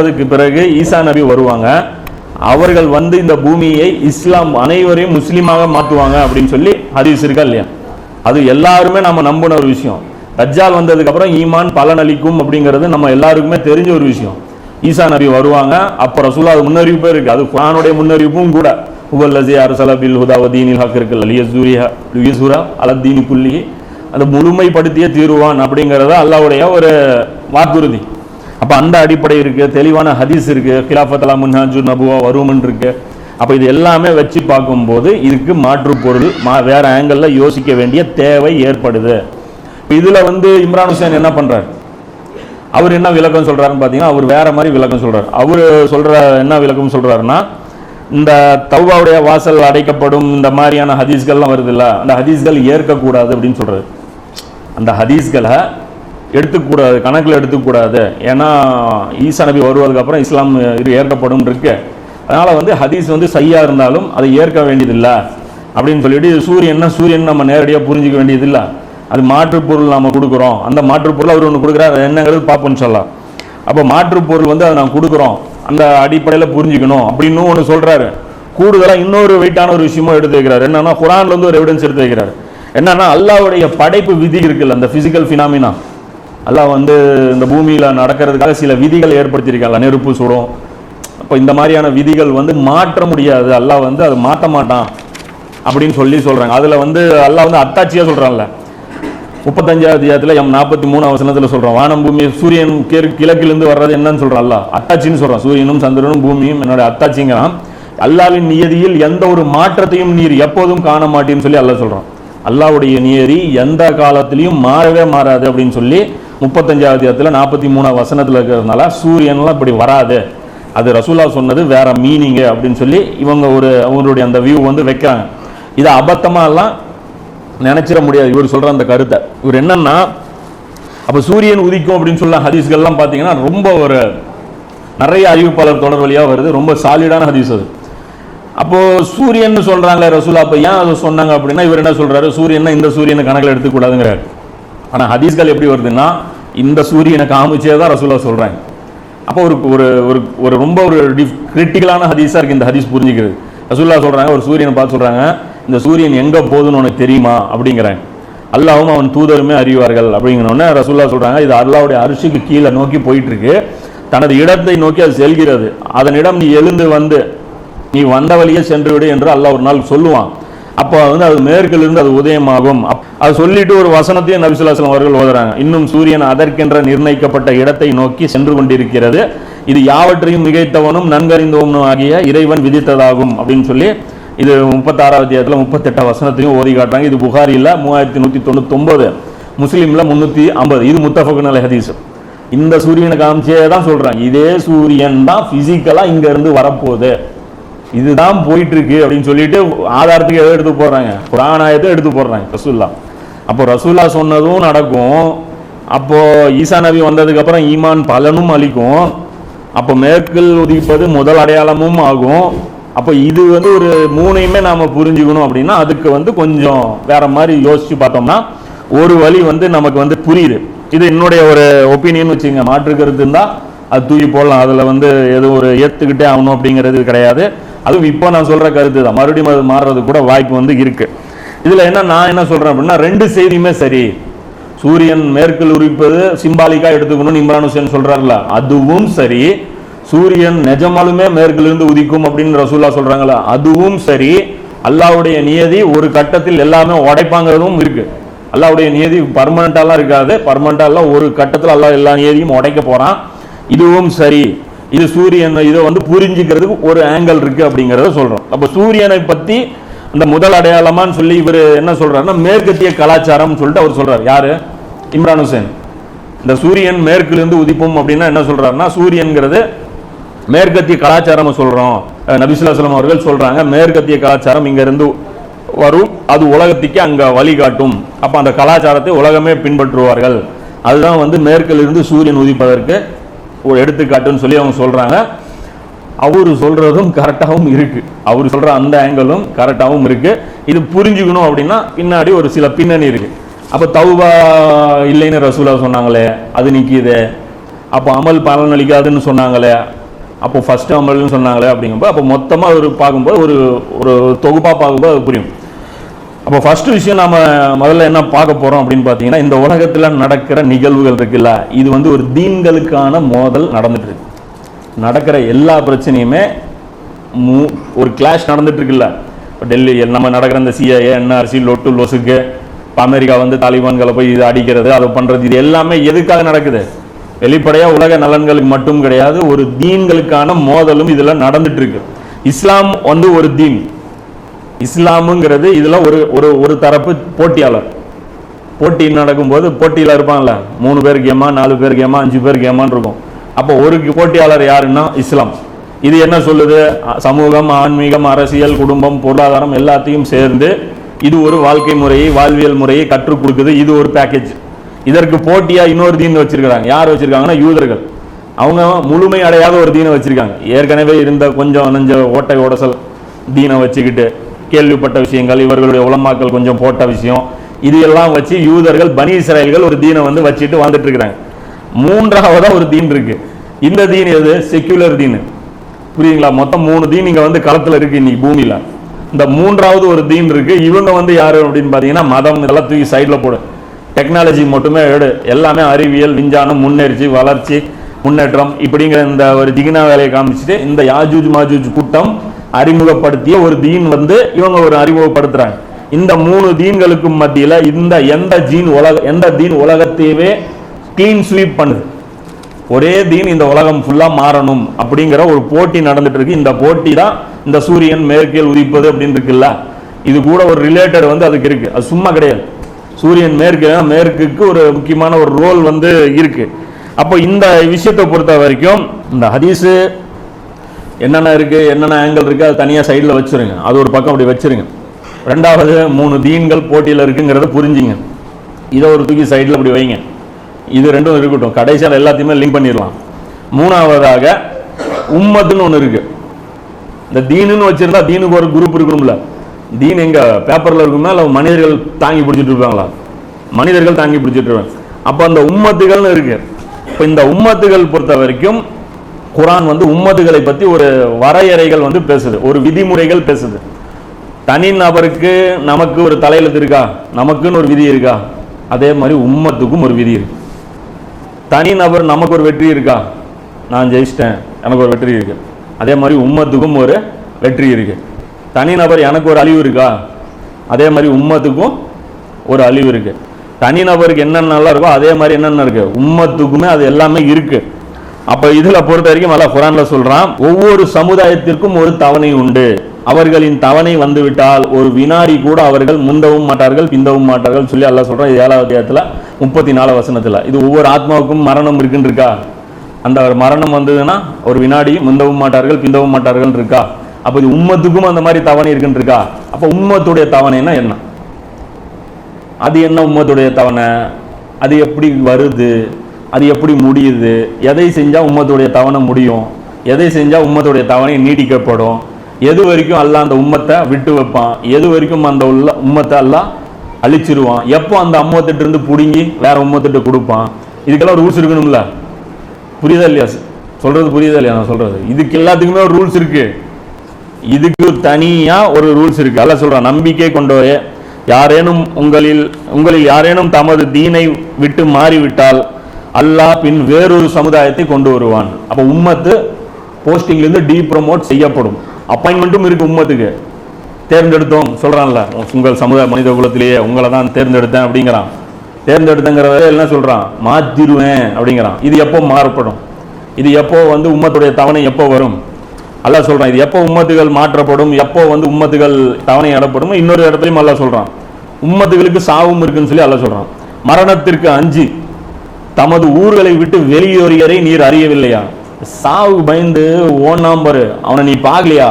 அதுக்கு பிறகு ஈசா நபி வருவாங்க. அவர்கள் வந்து இந்த பூமியை இஸ்லாம் அனைவரையும் முஸ்லீமாக மாற்றுவாங்க அப்படின்னு சொல்லி ஹதீஸ் இருக்கா இல்லையா? அது எல்லாருமே நம்ம நம்பின ஒரு விஷயம். ரஜ்ஜால் வந்ததுக்கப்புறம் ஈமான் பலனளிக்கும் அப்படிங்கிறது நம்ம எல்லாருக்குமே தெரிஞ்ச ஒரு விஷயம். ஈசா நபி வருவாங்க அப்போ ரசூலா அது முன்னறிவிப்பே இருக்கு. அது குரானுடைய முன்னறிவிப்பும் கூட. உவல்லசி அரசல பில் ஹுதா வதீனில் ஹக் இருக்குல்ல லியசூரியா லியசூரா அலத்தீனி புள்ளி அந்த முழுமைப்படுத்திய தீருவான் அப்படிங்கிறத அல்லாவுடைய ஒரு வாக்குறுதி. அப்போ அந்த அடிப்படை இருக்குது தெளிவான ஹதீஸ் இருக்குது கிலாஃபத்தலா முன்ஹாஜு நபுவா வருமன் இருக்கு. அப்போ இது எல்லாமே வச்சு பார்க்கும்போது இதுக்கு மாற்று பொருள் மா வேறு ஆங்கிளில் யோசிக்க வேண்டிய தேவை ஏற்படுது. இதில் வந்து இம்ரான் ஹுசேன் என்ன பண்ணுறார் அவர் என்ன விளக்கம் சொல்கிறாருன்னு பார்த்தீங்கன்னா அவர் வேற மாதிரி விளக்கம் சொல்கிறார் அவர் சொல்கிற என்ன விளக்கம் சொல்கிறாருன்னா இந்த தௌபாவுடைய வாசல் அடைக்கப்படும் இந்த மாதிரியான ஹதீஸ்கள்லாம் வருது இல்லை அந்த ஹதீஸ்கள் ஏற்கக்கூடாது அப்படின்னு சொல்றாரு. அந்த ஹதீஸ்களை எடுத்துக்கூடாது கணக்கில் எடுத்துக்கூடாது. ஏன்னா ஈசா நபி வருவதுக்கப்புறம் இஸ்லாம் இது ஏற்கப்படும் இருக்கு. அதனால் வந்து ஹதீஸ் வந்து சையாக இருந்தாலும் அதை ஏற்க வேண்டியதில்லை அப்படின்னு சொல்லிட்டு சூரியன் சூரியன்னா சூரியன் நம்ம நேரடியாக புரிஞ்சிக்க வேண்டியதில்லை. அது மாற்றுப்பொருள் நம்ம கொடுக்குறோம். அந்த மாற்றுப்பொருள் அவர் ஒன்று கொடுக்குறாரு. என்னங்கிறது பார்ப்போம்னு சொல்லலாம். அப்போ மாற்றுப்பொருள் வந்து அதை நான் கொடுக்குறோம். அந்த அடிப்படையில் புரிஞ்சுக்கணும் அப்படின்னு ஒன்று சொல்கிறாரு கூடுதலாக இன்னொரு வெயிட்டான ஒரு விஷயமும் எடுத்து வைக்கிறார். என்னன்னா குரான்ல வந்து ஒரு எவிடன்ஸ் எடுத்து வைக்கிறார். என்னன்னா அல்லாவுடைய படைப்பு விதி இருக்குல்ல அந்த பிசிக்கல் ஃபினாமினா அல்லாஹ் வந்து இந்த பூமியில் நடக்கிறதுக்காக சில விதிகளை ஏற்படுத்தியிருக்காங்க. நெருப்பு சுடும். அப்போ இந்த மாதிரியான விதிகள் வந்து மாற்ற முடியாது. அல்லாஹ் வந்து அதை மாற்ற மாட்டான் அப்படின்னு சொல்லி சொல்கிறாங்க அதில் வந்து அல்லாஹ் வந்து அத்தாட்சியாக சொல்கிறான்ல முப்பத்தஞ்சாவது அதிகாரத்தில் எம் நாற்பத்தி மூணு வசனத்தில் சொல்கிறோம் வானம் பூமி சூரியன் கிழ கிழக்கிலிருந்து வர்றது என்னன்னு சொல்கிறான் அல்லா அத்தாட்சின்னு சொல்கிறான் சூரியனும் சந்திரனும் பூமியும் என்னோட அத்தாட்சிங்கிறான் அல்லாவின் நியதியில் எந்த ஒரு மாற்றத்தையும் நீர் எப்போதும் காண மாட்டேன்னு சொல்லி அல்லாஹ் சொல்கிறான் அல்லாவுடைய நியதி எந்த காலத்திலையும் மாறவே மாறாது அப்படின்னு சொல்லி முப்பத்தஞ்சாவது அதிகாரத்தில் நாற்பத்தி மூணாவது வசனத்தில் இருக்கிறதுனால சூரியன்லாம் இப்படி வராது. அது ரசூலா சொன்னது வேற மீனிங்கு அப்படின்னு சொல்லி இவங்க ஒரு அவங்களுடைய அந்த வியூ வந்து வைக்கிறாங்க. இதை அபத்தமாகலாம் எல்லாம் முடியாது. இவர் சொல்கிற அந்த கருத்தை. இவர் என்னன்னா அப்போ சூரியன் உதிக்கும் அப்படின்னு சொல்ல ஹதீஸ்கள்லாம் பார்த்தீங்கன்னா ரொம்ப ஒரு நிறைய அறிவிப்பாளர் தொடர் வழியாக வருது. ரொம்ப சாலிடான ஹதீஸ் அது. அப்போது சூரியன் சொல்கிறாங்களே ரசூலா அப்ப ஏன் அதை சொன்னாங்க அப்படின்னா இவர் என்ன சொல்கிறாரு சூரியனை இந்த சூரியனை கணக்கில் எடுத்துக்கூடாதுங்கிறார் ஆனால் ஹதீஸ்கள் எப்படி வருதுன்னா இந்த சூரியனை காமிச்சே தான் ரசூலா சொல்கிறாங்க அப்போ ஒரு ஒரு ஒரு ஒரு ரொம்ப ஒரு டிஃப் கிரிட்டிக்கலான ஹதீஸாக இருக்குது இந்த ஹதீஸ் புரிஞ்சுக்கிறது. ரசூல்லா சொல்கிறாங்க ஒரு சூரியனை பார்த்து சொல்கிறாங்க இந்த சூரியன் எங்கே போகுதுன்னு உனக்கு தெரியுமா? அப்படிங்கிறாங்க. அல்லாவும் அவன் தூதருமே அறிவார்கள் அப்படிங்கிறோன்னே ரசூல்லா சொல்கிறாங்க இது அல்லாவுடைய அரிசிக்கு கீழே நோக்கி போயிட்டுருக்கு. தனது இடத்தை நோக்கி அது செல்கிறது. அதனிடம் நீ எழுந்து வந்து நீ வந்த வழியே சென்று விடு என்று அல்லாஹ் ஒரு நாள் சொல்லுவான். அப்போ வந்து அது மேற்கிலிருந்து அது உதயமாகும். அப்- அது சொல்லிட்டு ஒரு வசனத்தையும் நபிசுல்லாஸ்லாம் அவர்கள் ஓதுறாங்க. இன்னும் சூரியன் அதற்கென்ற நிர்ணயிக்கப்பட்ட இடத்தை நோக்கி சென்று கொண்டிருக்கிறது. இது யாவற்றையும் மிகைத்தவனும் நன்கறிந்தவனும் ஆகிய இறைவன் விதித்ததாகும் அப்படின்னு சொல்லி இது முப்பத்தாறாவது அத்தியாயத்தில் முப்பத்தெட்டாம் வசனத்தையும் ஓதி காட்டுறாங்க. இது புகாரியில் மூவாயிரத்தி நூற்றி தொண்ணூத்தொம்பது முஸ்லீமில் முந்நூற்றி ஐம்பது. இது முத்தஃபகுன் அலை ஹதீஸ். இந்த சூரியனை காமிச்சே தான் சொல்கிறாங்க இதே சூரியன் தான் ஃபிசிக்கலாக இங்கேருந்து வரப்போகுது. இதுதான் போயிட்டு இருக்கு அப்படின்னு சொல்லிட்டு ஆதாரத்துக்கு எதை எடுத்து போடுறாங்க? புராணாயத்தை எடுத்து போடுறாங்க. ரசூல்லாம் அப்போ ரசூல்லா சொன்னதும் நடக்கும். அப்போது ஈசா நபி வந்ததுக்கப்புறம் ஈமான் பலனும் அளிக்கும். அப்போ மேற்கில் உதிப்பது முதல் அடையாளமும் ஆகும். அப்போ இது வந்து ஒரு மூணையுமே நாம் புரிஞ்சுக்கணும் அப்படின்னா அதுக்கு வந்து கொஞ்சம் வேற மாதிரி யோசிச்சு பார்த்தோம்னா ஒரு வழி வந்து நமக்கு வந்து புரியுது. இது என்னுடைய ஒரு ஒப்பீனியன் வச்சுங்க மாற்று கருத்து அது தூக்கி போடலாம். அதில் வந்து எதுவும் ஒரு ஏற்றுக்கிட்டே ஆகணும் அப்படிங்கிறது கிடையாது. அதுவும் இப்போ நான் சொல்கிற கருத்து தான் மறுபடியும் அது மாறுறது கூட வாய்ப்பு வந்து இருக்குது இதில் என்ன நான் என்ன சொல்கிறேன் அப்படின்னா ரெண்டு செய்தியுமே சரி. சூரியன் மேற்கில் உரிப்பது சிம்பாலிக்காக எடுத்துக்கணும்னு இம்ரான் ஹுசேன் சொல்றாருல அதுவும் சரி. சூரியன் நிஜமாலுமே மேற்கிலிருந்து உதிக்கும் அப்படின்னு ரசூல்லா சொல்கிறாங்களா அதுவும் சரி. அல்லாவுடைய நியதி ஒரு கட்டத்தில் எல்லாமே உடைப்பாங்கிறதும் இருக்குது அல்லாவுடைய நியதி பர்மனண்ட்டாலாம் இருக்காது. பர்மனண்ட்டாலாம் ஒரு கட்டத்தில் அல்லா எல்லா நியதியும் உடைக்க போகிறான் இதுவும் சரி. இது சூரியன் இதை வந்து புரிஞ்சுக்கிறதுக்கு ஒரு ஆங்கிள் இருக்குது அப்படிங்கிறத சொல்கிறோம் அப்போ சூரியனை பற்றி அந்த முதல் அடையாளமான்னு சொல்லி இவர் என்ன சொல்றாருன்னா மேற்கத்திய கலாச்சாரம்னு சொல்லிட்டு அவர் சொல்கிறார் யாரு? இம்ரான் ஹுசேன். இந்த சூரியன் மேற்கிலிருந்து உதிப்போம் அப்படின்னா என்ன சொல்றாருன்னா சூரியன்கிறது மேற்கத்திய கலாச்சாரம் சொல்றோம். நபிசுல்லாஸ்லாம் அவர்கள் சொல்றாங்க மேற்கத்திய கலாச்சாரம் இங்கேருந்து வரும். அது உலகத்துக்கு அங்கே வழிகாட்டும். அப்போ அந்த கலாச்சாரத்தை உலகமே பின்பற்றுவார்கள். அதுதான் வந்து மேற்கிலிருந்து சூரியன் உதிப்பதற்கு ஒரு எடுத்துக்காட்டுன்னு சொல்லி அவங்க சொல்கிறாங்க அவர் சொல்றதும் கரெக்டாகவும் இருக்கு. அவர் சொல்ற அந்த ஆங்கிளும் கரெக்டாகவும் இருக்கு. இது புரிஞ்சுக்கணும் அப்படின்னா பின்னாடி ஒரு சில பின்னணி இருக்கு. அப்போ தௌபா இல்லைன்னு ரசூலா சொன்னாங்களே அது நிற்கிது அப்போ அமல் பலனளிக்காதுன்னு சொன்னாங்களே அப்போ ஃபர்ஸ்ட் அமல்னு சொன்னாங்களே அப்படிங்கும்போது அப்போ மொத்தமாக ஒரு பார்க்கும்போது ஒரு ஒரு தொகுப்பாக பார்க்கும்போது அது புரியும். அப்போ ஃபஸ்ட்டு விஷயம் நம்ம முதல்ல என்ன பார்க்க போகிறோம் அப்படின்னு பார்த்தீங்கன்னா இந்த உலகத்தில் நடக்கிற நிகழ்வுகள் இருக்குல்ல இது வந்து ஒரு தீன்களுக்கான மோதல் நடந்துட்டு இருக்கு. நடக்கிற எல்லா பிரச்சனையுமே மூ- ஒரு கிளாஷ் நடந்துட்டுருக்குல்ல. இப்போ டெல்லி நம்ம நடக்கிற இந்த சிஐஏ என்ஆர்சி லொட்டு லொசுக்கு இப்போ அமெரிக்கா வந்து தாலிபான்களை போய் இது அடிக்கிறது அதை பண்ணுறது இது எல்லாமே எதுக்காக நடக்குது? வெளிப்படையாக உலக நலன்களுக்கு மட்டும் கிடையாது ஒரு தீன்களுக்கான மோதலும் இதில் நடந்துட்டுருக்கு. இஸ்லாம் வந்து ஒரு தீன். இஸ்லாமுங்கிறது இதில் ஒரு ஒரு ஒரு தரப்பு போட்டியாளர். போட்டி நடக்கும்போது போட்டியில் இருப்பாங்கல்ல மூணு பேர் கேமா நாலு பேர் கேமா அஞ்சு பேர் கேமான்னு இருக்கும். அப்போ ஒரு போட்டியாளர் யாருன்னா இஸ்லாம். இது என்ன சொல்லுது? சமூகம் ஆன்மீகம் அரசியல் குடும்பம் பொருளாதாரம் எல்லாத்தையும் சேர்ந்து இது ஒரு வாழ்க்கை முறையை வாழ்வியல் முறையை கற்றுக் கொடுக்குது. இது ஒரு பேக்கேஜ் இதற்கு போட்டியாக இன்னொரு தீன் வச்சிருக்கிறாங்க. யார் வச்சிருக்காங்கன்னா யூதர்கள். அவங்க முழுமை அடையாத ஒரு தீனை வச்சிருக்காங்க. ஏற்கனவே இருந்த கொஞ்சம் நெஞ்ச ஓட்டை உடசல் தீனை வச்சுக்கிட்டு கேள்விப்பட்ட விஷயங்கள் இவர்களுடைய உலமாக்கள் கொஞ்சம் போட்ட விஷயம் இது எல்லாம் வச்சு யூதர்கள் பனி இஸ்ராயல்கள் ஒரு தீனை வந்து வச்சுட்டு வாழ்ந்துட்டு இருக்கிறாங்க. மூன்றாவதா ஒரு தீன் இருக்கு. இந்த தீன் எது? செக்யூலர் தீன். புரியுங்களா மொத்தம் மூணு தீன் இங்க வந்து களத்துல இருக்கு இன்னைக்கு பூமியில. இந்த மூன்றாவது ஒரு தீன் இருக்கு. இவங்க வந்து யாரு அப்படின்னு பாத்தீங்கன்னா மதம் இதெல்லாம் தூக்கி சைட்ல போடு. டெக்னாலஜி மட்டுமே எடு. எல்லாமே அறிவியல் விஞ்ஞானம் முன்னேறிச்சு வளர்ச்சி முன்னேற்றம் இப்படிங்கிற இந்த ஒரு ஜிகினா வேலையை காமிச்சிட்டு இந்த யாஜூஜ் மாஜூஜ் கூட்டம் அறிமுகப்படுத்திய ஒரு தீன் வந்து இவங்க ஒரு அறிமுகப்படுத்துறாங்க. இந்த மூணு தீன்களுக்கும் மத்தியில இந்த எந்த ஜீன் உலக எந்த தீன் உலகத்தையவே க்ளீன் ஸ்வீப் பண்ணுது ஒரே தீன் இந்த உலகம் ஃபுல்லாக மாறணும் அப்படிங்கிற ஒரு போட்டி நடந்துட்டு இருக்கு. இந்த போட்டி தான் இந்த சூரியன் மேற்கில் உதிப்பது அப்படின்னு இருக்குல்ல? இது கூட ஒரு ரிலேட்டட் வந்து அதுக்கு இருக்கு. அது சும்மா கிடையாது. சூரியன் மேற்கு மேற்குக்கு ஒரு முக்கியமான ஒரு ரோல் வந்து இருக்கு. அப்போ இந்த விஷயத்தை பொறுத்த வரைக்கும் இந்த ஹதீஸு என்னென்ன இருக்கு என்னென்ன ஆங்கிள் இருக்கு அது தனியாக சைடில் வச்சிருங்க. அது ஒரு பக்கம் அப்படி வச்சிருங்க. ரெண்டாவது மூணு தீன்கள் போட்டியில் இருக்குங்கிறத புரிஞ்சுங்க. இதை ஒரு தூக்கி சைடில் அப்படி வைங்க. இது ரெண்டும் இருக்கட்டும். கடைசியில் எல்லாத்தையுமே லிங்க் பண்ணிடலாம். மூணாவதாக உம்மத்துன்னு ஒன்று இருக்கு. இந்த தீனுன்னு வச்சிருந்தா தீனுக்கு ஒரு குரூப் இருக்கணும்ல தீன் எங்க பேப்பர்ல இருக்குமா? இல்லை மனிதர்கள் தாங்கி பிடிச்சிட்டு இருப்பாங்களா? மனிதர்கள் தாங்கி பிடிச்சிட்டு இருப்பாங்க. அப்போ அந்த உம்மத்துகள்னு இருக்கு. இப்போ இந்த உம்மத்துகள் பொறுத்த வரைக்கும் குரான் வந்து உம்மத்துகளை பத்தி ஒரு வரையறைகள் வந்து பேசுது. ஒரு விதிமுறைகள் பேசுது. தனி நபருக்கு நமக்கு ஒரு தலையெழுத்து இருக்கா? நமக்குன்னு ஒரு விதி இருக்கா? அதே மாதிரி உம்மத்துக்கும் ஒரு விதி இருக்கு. தனி நபர் நமக்கு ஒரு வெற்றி இருக்கா? நான் ஜெயிச்சிட்டேன். எனக்கு ஒரு வெற்றி இருக்கு. அதே மாதிரி உம்மத்துக்கும் ஒரு வெற்றி இருக்கு. தனி நபர் எனக்கு ஒரு அழிவு இருக்கா? அதே மாதிரி உம்மத்துக்கும் ஒரு அழிவு இருக்கு. தனி நபருக்கு என்னென்னலாம் இருக்கோ அதே மாதிரி என்னென்ன இருக்கு? உம்மத்துக்குமே அது எல்லாமே இருக்கு. அப்போ இதில் பொறுத்த வரைக்கும் நல்லா குரானில் சொல்கிறான் ஒவ்வொரு சமுதாயத்திற்கும் ஒரு தவணை உண்டு. அவர்களின் தவணை வந்துவிட்டால் ஒரு வினாடி கூட அவர்கள் முந்தவும் மாட்டார்கள் பிந்தவும் மாட்டார்கள் சொல்லி அல்லா சொல்கிறான் ஏழாவது அத்தியாயத்துல முப்பத்தி நாலு வசனத்தில். இது ஒவ்வொரு ஆத்மாவுக்கும் மரணம் இருக்குன்னு இருக்கா அந்த ஒரு மரணம் வந்ததுன்னா ஒரு வினாடி முந்தவும் மாட்டார்கள் பிந்தவும் மாட்டார்கள் இருக்கா? அப்போ இது உம்மத்துக்கும் அந்த மாதிரி தவணை இருக்குன்னு இருக்கா அப்போ உம்மத்துடைய தவணைன்னா என்ன? அது என்ன உம்மத்துடைய தவணை? அது எப்படி வருது? அது எப்படி முடியுது? எதை செஞ்சால் உம்மத்துடைய தவணை முடியும்? எதை செஞ்சால் உம்மத்துடைய தவணை நீடிக்கப்படும் எது வரைக்கும் அல்ல அந்த உம்மத்தை விட்டு வைப்பான்? எது வரைக்கும் அந்த உள்ள உம்மத்தை எல்லாம் அழிச்சிருவான்? எப்போ அந்த அம்மத்திட்ட இருந்து பிடுங்கி வேற உம்மத்திட்ட கொடுப்பான்? இதுக்கெல்லாம் ரூல்ஸ் இருக்கணும்ல? புரியுதா இல்லையா? சொல்றது புரியுதா இல்லையா? நான் சொல்றது. இதுக்கு எல்லாத்துக்குமே ஒரு ரூல்ஸ் இருக்கு. இதுக்கு தனியா ஒரு ரூல்ஸ் இருக்கு. அல்ல சொல்றான் நம்பிக்கை கொண்டவரே யாரேனும் உங்களில் உங்களில் யாரேனும் தமது தீனை விட்டு மாறிவிட்டால் அல்லாஹ் பின் வேறொரு சமுதாயத்தை கொண்டு வருவான். அப்போ உம்மத்து போஸ்டிங்லேருந்து டீ ப்ரமோட் செய்யப்படும். அப்பாயின்மெண்ட்டும் இருக்குது உம்மத்துக்கு. தேர்ந்தெடுத்தோம் சொல்கிறான்ல உங்கள் சமுதாய மனித குலத்திலேயே உங்களை தான் தேர்ந்தெடுத்தேன் அப்படிங்கிறான். தேர்ந்தெடுத்தங்கிறத என்ன சொல்கிறான் மாத்திருவேன் அப்படிங்கிறான். இது எப்போ மாறப்படும் இது எப்போ வந்து உம்மத்துடைய தவணை எப்போ வரும்? அல்லாஹ் சொல்கிறான் இது எப்போ உம்மத்துகள் மாற்றப்படும்? எப்போ வந்து உம்மத்துகள் தவணை இடப்படும்? இன்னொரு இடத்துலையும் அல்ல சொல்கிறான் உம்மத்துகளுக்கு சாவும் இருக்குன்னு சொல்லி அல்ல சொல்கிறான் மரணத்திற்கு அஞ்சு தமது ஊர்களை விட்டு வெளியேறியரை நீர் அறியவில்லையா? சாவுக்கு பயந்து ஓனாம்பரு அவனை நீ பார்க்கலையா?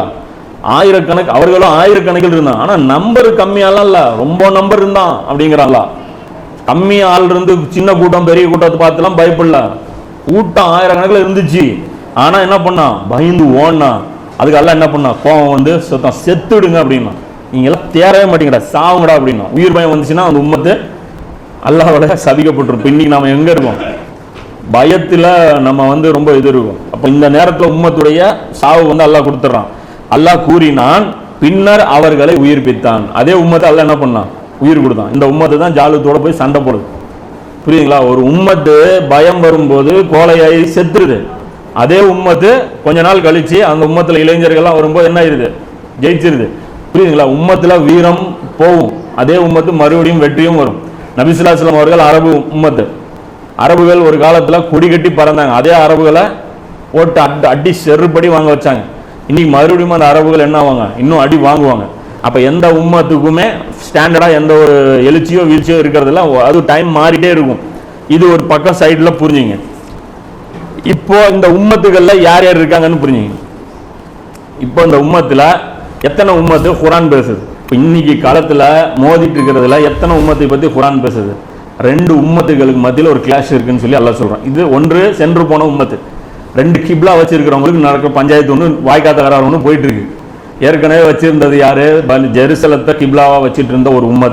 ஆயிரக்கணக்கு அவர்களும் ஆயிரக்கணக்கில் இருந்தான். ஆனால் நம்பர் கம்மியாலாம் இல்லை. ரொம்ப நம்பர் இருந்தான் அப்படிங்கிறான்ல. கம்மி ஆள் இருந்து சின்ன கூட்டம் பெரிய கூட்டத்தை பார்த்துலாம் பயப்படல. கூட்டம் ஆயிரக்கணக்கில் இருந்துச்சு. ஆனால் என்ன பண்ணான் பயந்து ஓடினான் அதுக்கெல்லாம் என்ன பண்ணான் கோவம் வந்து சுத்தம் செத்துடுங்க அப்படின்னா. நீங்க தேரவே மாட்டீங்கடா. சாவுங்கடா அப்படின்னா. உயிர் பயம் வந்துச்சுன்னா அந்த உம்மத்து அல்லாவோட சபிக்கப்பட்டிருப்போம் இன்னைக்கு நாம எங்கே இருக்கோம்? பயத்தில் நம்ம வந்து ரொம்ப இது இருக்கும். அப்போ இந்த நேரத்தில் உம்மத்துடைய சாவு வந்து அல்லாஹ் கொடுத்துட்றான் அல்லாஹ் கூறினான் பின்னர் அவர்களை உயிர்ப்பித்தான். அதே உம்மத்தை அல்லாஹ் என்ன பண்ணான்? உயிர் கொடுத்தான். இந்த உம்மத்தை தான் ஜாலத்தோடு போய் சண்டை போடுது. புரியுதுங்களா? ஒரு உம்மத்து பயம் வரும்போது கோலையாகி செத்துருது. அதே உம்மத்து கொஞ்ச நாள் கழிச்சு அந்த உம்மத்தில் இளைஞர்கள்லாம் வரும்போது என்ன ஆயிருது? ஜெயிச்சிருது. புரியுதுங்களா? உம்மத்தில் வீரம் போகும். அதே உம்மத்து மறுபடியும் வெற்றியும் வரும். நபிசுல்லாஸ்லாம் அவர்கள் அரபு உம்மத்து. அரபுகள் ஒரு காலத்தில் கொடி கட்டி பறந்தாங்க. அதே அரபுகளை போட்டு அடி அடி செருப்படி வாங்க வச்சாங்க. இன்னைக்கு மறுபடியும் அந்த அரபுகள் என்ன ஆவாங்க? இன்னும் அடி வாங்குவாங்க. அப்போ எந்த உம்மத்துக்குமே ஸ்டாண்டர்டாக எந்த ஒரு எழுச்சியோ வீழ்ச்சியோ இருக்கிறதுல அது டைம் மாறிட்டே இருக்கும். இது ஒரு பக்கம் சைடில் புரிஞ்சுங்க. இப்போ இந்த உம்மத்துகளில் யார் யார் இருக்காங்கன்னு புரிஞ்சுங்க. இப்போ இந்த உம்மத்தில் எத்தனை உம்மத்து குரான் பேசுது? இப்போ இன்னைக்கு காலத்தில் மோதிட்டு இருக்கிறதுல எத்தனை உம்மத்தை பற்றி குரான் பேசுது? ரெண்டு உம்மத்துகளுக்கு மத்தியில் ஒரு கிளாஷ் இருக்குன்னு சொல்லி எல்லாம் சொல்றான். இது ஒன்று சென்று போன உம்மத்து. ரெண்டு கிப்லா வச்சிருக்கிறவங்களுக்கு நடக்கிற பஞ்சாயத்து ஒன்று வாய்க்காத்த கரார் ஒன்று போயிட்டு இருக்கு. ஏற்கனவே வச்சிருந்தது யாரு? ஜெருசலத்தை கிப்லாவாக வச்சுட்டு இருந்த ஒரு உம்மத்து